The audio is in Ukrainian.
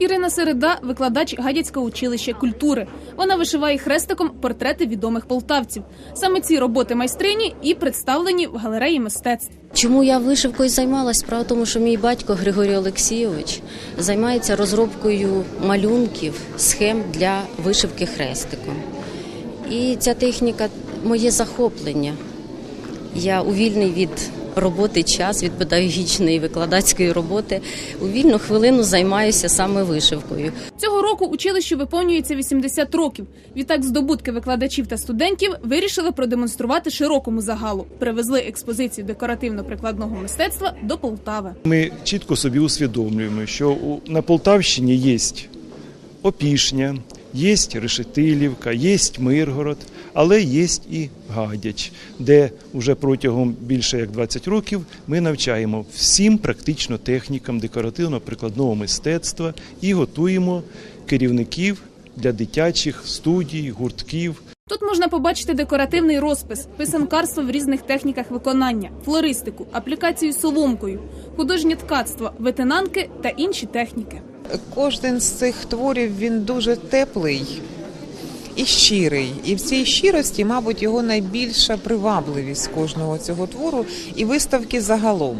Ірина Середа викладач Гадяцького училища культури. Вона вишиває хрестиком портрети відомих полтавців. Саме ці роботи майстрині і представлені в галереї мистецтв. Чому я вишивкою займалась? Справа в тому, що мій батько Григорій Олексійович займається розробкою малюнків, схем для вишивки хрестиком. І ця техніка моє захоплення. Я у вільний від роботи час, від педагогічної викладацької роботи, у вільну хвилину займаюся саме вишивкою. Цього року училищу виповнюється 80 років. Відтак, здобутки викладачів та студентів вирішили продемонструвати широкому загалу. Привезли експозицію декоративно-прикладного мистецтва до Полтави. Ми чітко собі усвідомлюємо, що у- на Полтавщині є Опішня, є Решетилівка, є Миргород, але є і Гадяч, де вже протягом більше як 20 років ми навчаємо всім практично технікам декоративно-прикладного мистецтва і готуємо керівників для дитячих студій, гуртків. Тут можна побачити декоративний розпис, писанкарство в різних техніках виконання, флористику, аплікацію соломкою, художнє ткацтво, ветенанки та інші техніки. Кожен з цих творів він дуже теплий і щирий. І в цій щирості, мабуть, його найбільша привабливість кожного цього твору і виставки загалом.